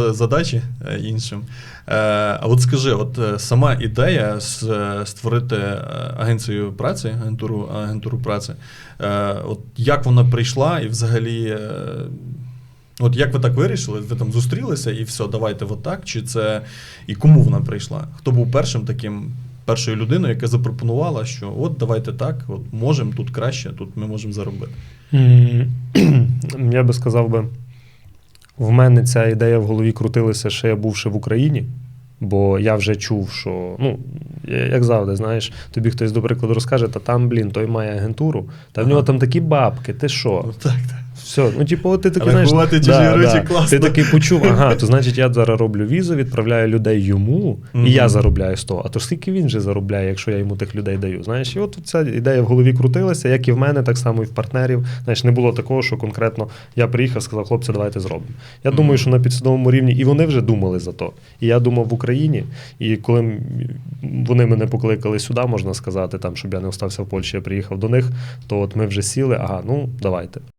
за- задачі е, іншим. Е, А от скажи, от е, сама ідея створити агенцію праці, агентуру, агентуру праці, от як вона прийшла і взагалі. От як ви так вирішили? Ви там зустрілися і все, давайте от так? Чи це і кому вона прийшла? Хто був першим таким, першою людиною, яка запропонувала, що от давайте так, от можемо тут краще, тут ми можемо заробити. Я би сказав би, в мене ця ідея в голові крутилася, ще я бувши в Україні, бо я вже чув, що, ну, як завжди, знаєш, тобі хтось, до прикладу, розкаже, та там, блін, той має агентуру, та в нього там такі бабки, ти що? Ну, так, так. Все, ну типу, от ти такий, знаєш, чужі гроші класно. Ти такий почув, ага, то значить я зараз роблю візу, відправляю людей йому, Мгм. і я заробляю з того. А то скільки він же заробляє, якщо я йому тих людей даю? Знаєш, і от ця ідея в голові крутилася, як і в мене, так само і в партнерів. Знаєш, не було такого, що конкретно я приїхав, сказав, хлопці, давайте зробимо. Я Мгм. думаю, що на підсвідомому рівні і вони вже думали за то. І я думав в Україні, і коли вони мене покликали сюди, можна сказати, там, щоб я не остався в Польщі, я приїхав до них, то от ми вже сіли, ага, ну давайте.